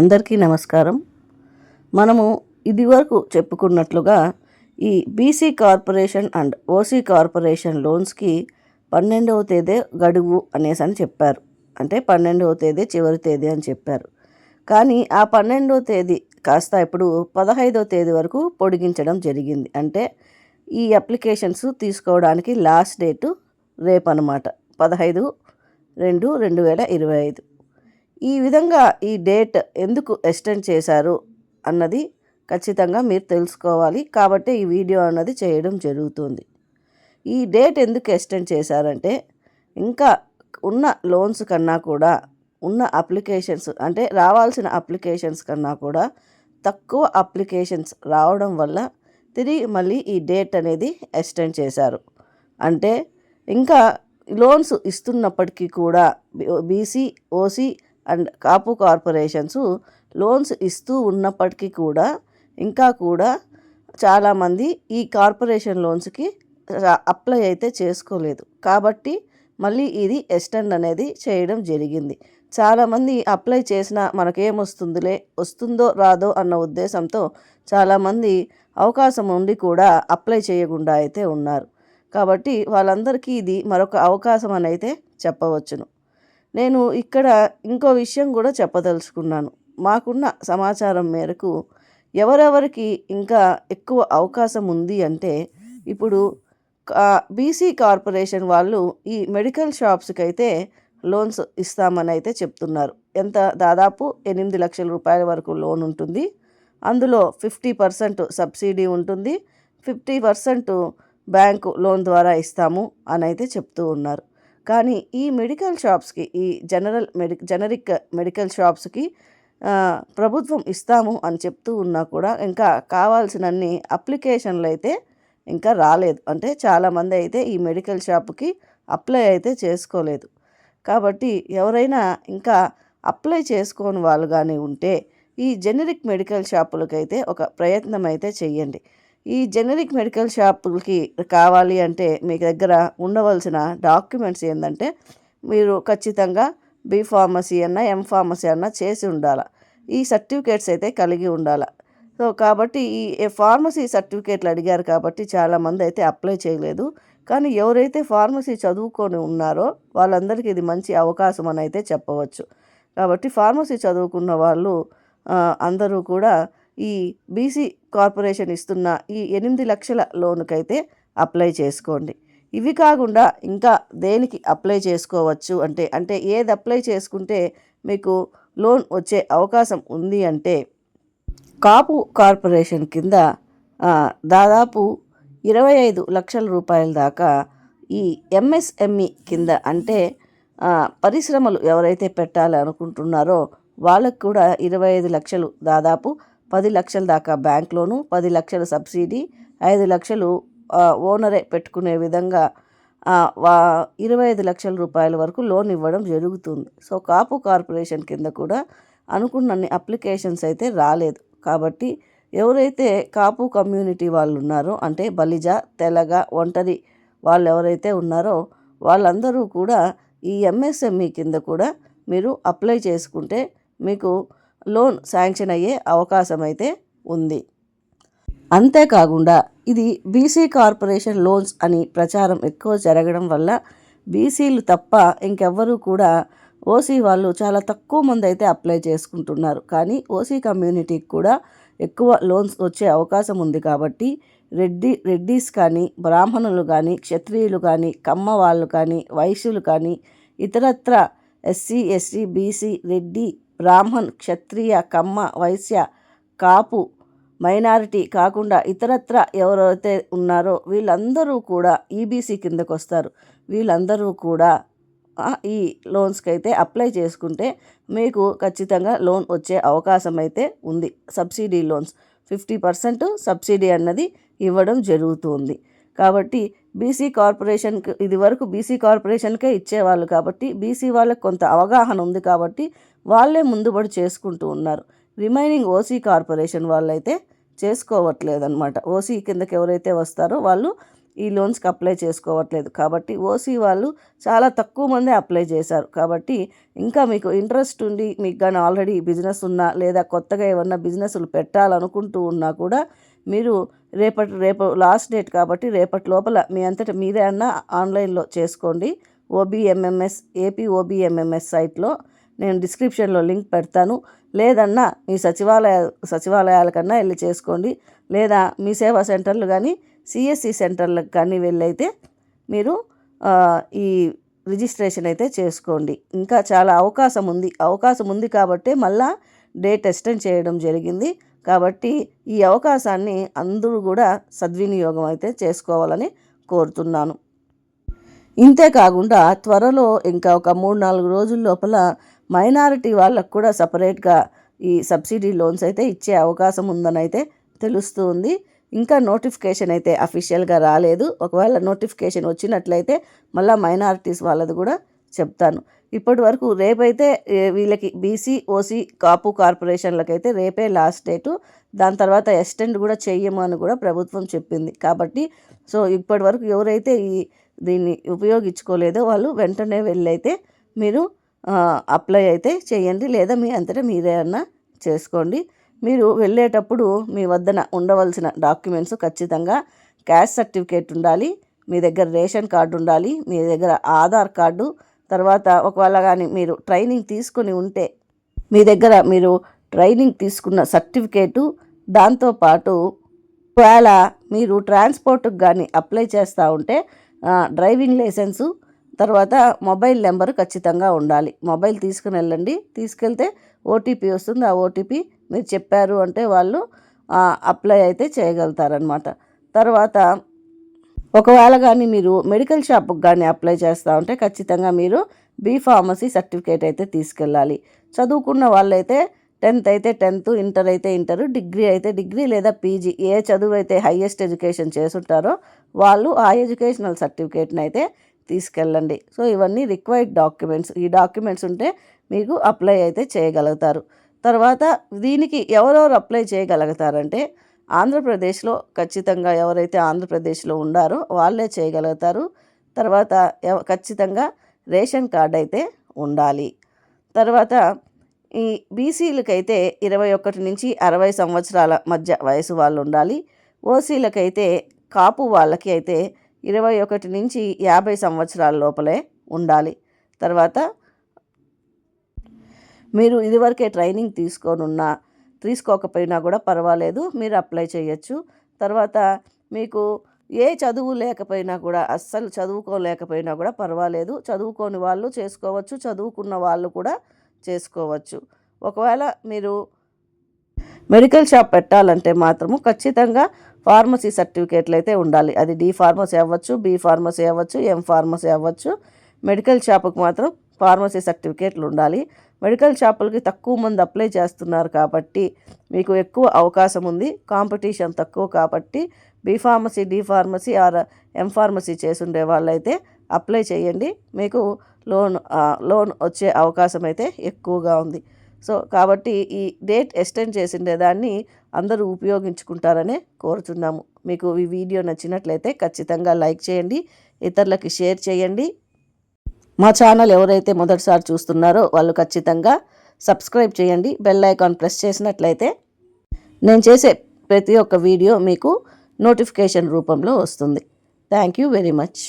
అందరికీ నమస్కారం. మనము ఇదివరకు చెప్పుకున్నట్లుగా ఈ BC corporation and OC corporation లోన్స్కి పన్నెండవ తేదీ గడువు అనేసి అని చెప్పారు. అంటే పన్నెండవ తేదీ చివరి తేదీ అని చెప్పారు. కానీ ఆ పన్నెండవ తేదీ కాస్త ఇప్పుడు పదహైదవ తేదీ వరకు పొడిగించడం జరిగింది. అంటే ఈ అప్లికేషన్స్ తీసుకోవడానికి లాస్ట్ డేటు రేపు అనమాట పదహైదు రెండు రెండు వేల ఇరవై ఐదు. ఈ విధంగా ఈ డేట్ ఎందుకు ఎక్స్టెండ్ చేశారు అన్నది ఖచ్చితంగా మీరు తెలుసుకోవాలి కాబట్టి ఈ వీడియో అన్నది చేయడం జరుగుతుంది. ఈ డేట్ ఎందుకు ఎక్స్టెండ్ చేశారంటే ఇంకా ఉన్న లోన్స్ కన్నా కూడా ఉన్న అప్లికేషన్స్ అంటే రావాల్సిన అప్లికేషన్స్ కన్నా కూడా తక్కువ అప్లికేషన్స్ రావడం వల్ల తిరిగి మళ్ళీ ఈ డేట్ అనేది ఎక్స్టెండ్ చేశారు. అంటే ఇంకా లోన్స్ ఇస్తున్నప్పటికీ కూడా BC OC and Kapu corporations loans ఇస్తూ ఉన్నప్పటికీ కూడా ఇంకా కూడా చాలామంది ఈ కార్పొరేషన్ లోన్స్కి అప్లై అయితే చేసుకోలేదు. కాబట్టి మళ్ళీ ఇది ఎస్టెండ్ అనేది చేయడం జరిగింది. చాలామంది అప్లై చేసినా మనకేమొస్తుందిలే వస్తుందో రాదో అన్న ఉద్దేశంతో చాలామంది అవకాశం ఉండి కూడా అప్లై చేయకుండా అయితే ఉన్నారు. కాబట్టి వాళ్ళందరికీ ఇది మరొక అవకాశం అని అయితే చెప్పవచ్చును. నేను ఇక్కడ ఇంకో విషయం కూడా చెప్పదలుచుకున్నాను. మాకున్న సమాచారం మేరకు ఎవరెవరికి ఇంకా ఎక్కువ అవకాశం ఉంది అంటే ఇప్పుడు బీసీ కార్పొరేషన్ వాళ్ళు ఈ మెడికల్ షాప్స్కి అయితే లోన్స్ ఇస్తామని అయితే చెప్తున్నారు. ఎంత? దాదాపు ఎనిమిది లక్షల రూపాయల వరకు లోన్ ఉంటుంది. అందులో ఫిఫ్టీ పర్సెంట్ సబ్సిడీ ఉంటుంది. ఫిఫ్టీ పర్సెంట్ బ్యాంకు లోన్ ద్వారా ఇస్తాము అని అయితే చెప్తూ ఉన్నారు. కానీ ఈ మెడికల్ షాప్స్కి ఈ జనరల్ మెడి జనరిక్ మెడికల్ షాప్స్కి ప్రభుత్వం ఇస్తాము అని చెప్తూ ఉన్నా కూడా ఇంకా కావాల్సినన్ని అప్లికేషన్లు అయితే ఇంకా రాలేదు. అంటే చాలామంది అయితే ఈ మెడికల్ షాప్కి అప్లై అయితే చేసుకోలేదు. కాబట్టి ఎవరైనా ఇంకా అప్లై చేసుకోని వాళ్ళు కానీ ఉంటే ఈ జెనరిక్ మెడికల్ షాపులకైతే ఒక ప్రయత్నం అయితే చెయ్యండి. ఈ జెనరిక్ మెడికల్ షాపులకి కావాలి అంటే మీ దగ్గర ఉండవలసిన డాక్యుమెంట్స్ ఏంటంటే మీరు ఖచ్చితంగా బి ఫార్మసీ అన్న ఎం ఫార్మసీ అన్న చేసి ఉండాలి. ఈ సర్టిఫికేట్స్ అయితే కలిగి ఉండాలి. సో కాబట్టి ఈ ఫార్మసీ సర్టిఫికేట్లు అడిగారు కాబట్టి చాలామంది అయితే అప్లై చేయలేదు. కానీ ఎవరైతే ఫార్మసీ చదువుకొని ఉన్నారో వాళ్ళందరికీ ఇది మంచి అవకాశం అని అయితే చెప్పవచ్చు. కాబట్టి ఫార్మసీ చదువుకున్న వాళ్ళు అందరూ కూడా ఈ బీసీ కార్పొరేషన్ ఇస్తున్న ఈ ఎనిమిది లక్షల లోనుకైతే అప్లై చేసుకోండి. ఇవి కాకుండా ఇంకా దేనికి అప్లై చేసుకోవచ్చు అంటే అంటే ఏది అప్లై చేసుకుంటే మీకు లోన్ వచ్చే అవకాశం ఉంది అంటే కాపు కార్పొరేషన్ కింద దాదాపు ఇరవై ఐదు లక్షల రూపాయల దాకా ఈ ఎంఎస్ఎంఈ కింద అంటే పరిశ్రమలు ఎవరైతే పెట్టాలి అనుకుంటున్నారో వాళ్ళకు కూడా ఇరవై ఐదు లక్షలు దాదాపు పది లక్షల దాకా బ్యాంక్ లోను పది లక్షల సబ్సిడీ ఐదు లక్షలు ఓనరే పెట్టుకునే విధంగా వా ఇరవై ఐదు లక్షల రూపాయల వరకు లోన్ ఇవ్వడం జరుగుతుంది. సో కాపు కార్పొరేషన్ కింద కూడా అనుకున్నన్ని అప్లికేషన్స్ అయితే రాలేదు. కాబట్టి ఎవరైతే కాపు కమ్యూనిటీ వాళ్ళు ఉన్నారో అంటే బలిజ తెలగ ఒంటరి వాళ్ళు ఎవరైతే ఉన్నారో వాళ్ళందరూ కూడా ఈ ఎంఎస్ఎంఈ కింద కూడా మీరు అప్లై చేసుకుంటే మీకు లోన్ శాంక్షన్ అయ్యే అవకాశం అయితే ఉంది. అంతేకాకుండా ఇది బీసీ కార్పొరేషన్ లోన్స్ అని ప్రచారం ఎక్కువ జరగడం వల్ల బీసీలు తప్ప ఇంకెవ్వరూ కూడా ఓసీ వాళ్ళు చాలా తక్కువ మంది అయితే అప్లై చేసుకుంటున్నారు. కానీ ఓసీ కమ్యూనిటీకి కూడా ఎక్కువ లోన్స్ వచ్చే అవకాశం ఉంది కాబట్టి రెడ్డి రెడ్డీస్ కానీ బ్రాహ్మణులు కానీ క్షత్రియులు కానీ కమ్మ వాళ్ళు కానీ వైశ్యులు కానీ ఇతరత్ర SC ST BC Reddy Brahmin Kshatriya Kamma Vysya Kapu minority కాకుండా ఇతరత్ర ఎవరైతే ఉన్నారో వీళ్ళందరూ కూడా ఈబీసీ కిందకు వస్తారు వీళ్ళందరూ కూడా ఈ లోన్స్కి అయితే అప్లై చేసుకుంటే మీకు ఖచ్చితంగా లోన్ వచ్చే అవకాశం అయితే ఉంది. Subsidy loans. Fifty percent subsidy అన్నది ఇవ్వడం జరుగుతుంది. కాబట్టి బీసీ కార్పొరేషన్కి ఇది వరకు బీసీ కార్పొరేషన్కే ఇచ్చేవాళ్ళు కాబట్టి బీసీ వాళ్ళకి కొంత అవగాహన ఉంది కాబట్టి వాళ్ళే ముందుబడి చేసుకుంటూ ఉన్నారు. రిమైనింగ్ ఓసీ కార్పొరేషన్ వాళ్ళైతే చేసుకోవట్లేదన్నమాట. ఓసీ కిందకి ఎవరైతే వస్తారో వాళ్ళు ఈ లోన్స్కి అప్లై చేసుకోవట్లేదు. కాబట్టి ఓసీ వాళ్ళు చాలా తక్కువ మంది అప్లై చేశారు. కాబట్టి ఇంకా మీకు ఇంట్రెస్ట్ ఉండి మీకు కానీ ఆల్రెడీ బిజినెస్ ఉన్నా లేదా కొత్తగా ఏమన్నా బిజినెస్లు పెట్టాలనుకుంటూ ఉన్నా కూడా మీరు రేపటి రేపు లాస్ట్ డేట్ కాబట్టి రేపటి లోపల మీ అంతటా మీరే అన్నా ఆన్లైన్లో చేసుకోండి. ఓబీఎంఎంఎస్ ఏపీ ఓబీఎంఎంఎస్ సైట్లో నేను డిస్క్రిప్షన్లో లింక్ పెడతాను. లేదన్నా మీ సచివాలయ సచివాలయాల కన్నా వెళ్ళి చేసుకోండి. లేదా మీ సేవా సెంటర్లు కానీ సిఎస్సి సెంటర్లకు కానీ వెళ్ళైతే మీరు ఈ రిజిస్ట్రేషన్ అయితే చేసుకోండి. ఇంకా చాలా అవకాశం ఉంది. అవకాశం ఉంది కాబట్టి మళ్ళా డేట్ ఎక్స్టెండ్ చేయడం జరిగింది. కాబట్టి ఈ అవకాశాన్ని అందరూ కూడా సద్వినియోగం అయితే చేసుకోవాలని కోరుతున్నాను. ఇంతే కాకుండా త్వరలో ఇంకా ఒక మూడు నాలుగు రోజుల లోపల మైనారిటీ వాళ్ళకు కూడా సపరేట్గా ఈ సబ్సిడీ లోన్స్ అయితే ఇచ్చే అవకాశం ఉందని అయితే తెలుస్తూ ఉంది ఇంకా నోటిఫికేషన్ అయితే అఫీషియల్గా రాలేదు. ఒకవేళ నోటిఫికేషన్ వచ్చినట్లయితే మళ్ళీ మైనారిటీస్ వాళ్ళది కూడా చెప్తాను. ఇప్పటి వరకు రేపైతే వీళ్ళకి బీసీ ఓసీ కాపు కార్పొరేషన్లకైతే రేపే లాస్ట్ డేటు. దాని తర్వాత ఎక్స్టెండ్ కూడా చెయ్యము అని కూడా ప్రభుత్వం చెప్పింది. కాబట్టి సో ఇప్పటి వరకు ఎవరైతే ఈ దీన్ని ఉపయోగించుకోలేదో వాళ్ళు వెంటనే వెళ్ళైతే మీరు అప్లై అయితే చేయండి లేదా మీ అంతటా మీరే అన్నా చేసుకోండి. మీరు వెళ్ళేటప్పుడు మీ వద్దన ఉండవలసిన డాక్యుమెంట్స్ ఖచ్చితంగా క్యాష్ సర్టిఫికేట్ ఉండాలి మీ దగ్గర రేషన్ కార్డు ఉండాలి మీ దగ్గర ఆధార్ కార్డు తర్వాత ఒకవేళ కానీ మీరు ట్రైనింగ్ తీసుకుని ఉంటే మీ దగ్గర మీరు ట్రైనింగ్ తీసుకున్న సర్టిఫికేటు దాంతోపాటు ఒకవేళ మీరు ట్రాన్స్పోర్ట్కి కానీ అప్లై చేస్తూ ఉంటే డ్రైవింగ్ లైసెన్సు తర్వాత మొబైల్ నెంబర్ ఖచ్చితంగా ఉండాలి. మొబైల్ తీసుకుని వెళ్ళండి. తీసుకెళ్తే ఓటీపీ వస్తుంది. ఆ ఓటీపీ మీరు చెప్పారు అంటే వాళ్ళు అప్లై అయితే చేయగలుగుతారనమాట తర్వాత ఒకవేళ కానీ మీరు మెడికల్ షాప్కి కానీ అప్లై చేస్తూ ఉంటే ఖచ్చితంగా మీరు బీ ఫార్మసీ సర్టిఫికేట్ అయితే తీసుకెళ్ళాలి. చదువుకున్న వాళ్ళైతే టెన్త్ అయితే టెన్త్ ఇంటర్ అయితే ఇంటర్ డిగ్రీ అయితే డిగ్రీ లేదా పీజీ ఏ చదువు అయితే హయ్యెస్ట్ ఎడ్యుకేషన్ చేసుంటారో వాళ్ళు ఆ ఎడ్యుకేషనల్ సర్టిఫికేట్ని అయితే తీసుకెళ్ళండి. సో ఇవన్నీ రిక్వైర్డ్ డాక్యుమెంట్స్. ఈ డాక్యుమెంట్స్ ఉంటే మీకు అప్లై అయితే చేయగలుగుతారు. తర్వాత దీనికి ఎవరెవరు అప్లై చేయగలుగుతారంటే ఆంధ్రప్రదేశ్లో ఖచ్చితంగా ఎవరైతే ఆంధ్రప్రదేశ్లో ఉండారో వాళ్ళే చేయగలుగుతారు. తర్వాత ఎవ- ఖచ్చితంగా రేషన్ కార్డ్ అయితే ఉండాలి. తర్వాత ఈ బీసీలకైతే ఇరవై ఒకటి నుంచి అరవై సంవత్సరాల మధ్య వయసు వాళ్ళు ఉండాలి ఓసీలకైతే కాపు వాళ్ళకి అయితే ఇరవై ఒకటి నుంచి యాభై సంవత్సరాల లోపలే ఉండాలి. తర్వాత మీరు ఇదివరకే ట్రైనింగ్ తీసుకోనున్నా తీసుకోకపోయినా కూడా పర్వాలేదు మీరు అప్లై చేయొచ్చు. తర్వాత మీకు ఏ చదువు లేకపోయినా కూడా అస్సలు చదువుకోలేకపోయినా కూడా పర్వాలేదు. చదువుకోని వాళ్ళు చేసుకోవచ్చు చదువుకున్న వాళ్ళు కూడా చేసుకోవచ్చు. ఒకవేళ మీరు మెడికల్ షాప్ పెట్టాలంటే మాత్రము ఖచ్చితంగా ఫార్మసీ సర్టిఫికేట్లు అయితే ఉండాలి. అది డి ఫార్మసీ అవ్వచ్చు బి ఫార్మసీ అవ్వచ్చు ఎం ఫార్మసీ అవ్వచ్చు. మెడికల్ షాప్కి మాత్రం ఫార్మసీ సర్టిఫికేట్లు ఉండాలి. మెడికల్ షాపులకి తక్కువ మంది అప్లై చేస్తున్నారు కాబట్టి మీకు ఎక్కువ అవకాశం ఉంది. కాంపిటీషన్ తక్కువ కాబట్టి B pharmacy D pharmacy or M pharmacy చేసుండే వాళ్ళైతే అప్లై చేయండి. మీకు లోన్ లోన్ వచ్చే అవకాశం అయితే ఎక్కువగా ఉంది. సో కాబట్టి ఈ డేట్ ఎక్స్టెండ్ చేసిండే దాన్ని అందరూ ఉపయోగించుకుంటారనే కోరుతున్నాము. మీకు ఈ వీడియో నచ్చినట్లయితే ఖచ్చితంగా లైక్ చేయండి ఇతరులకి షేర్ చేయండి. మా ఛానల్ ఎవరైతే మొదటిసారి చూస్తున్నారో వాళ్ళు ఖచ్చితంగా సబ్స్క్రైబ్ చేయండి బెల్ ఐకాన్ ప్రెస్ చేసినట్లయితే నేను చేసే ప్రతి ఒక్క వీడియో మీకు నోటిఫికేషన్ రూపంలో వస్తుంది. Thank you very much.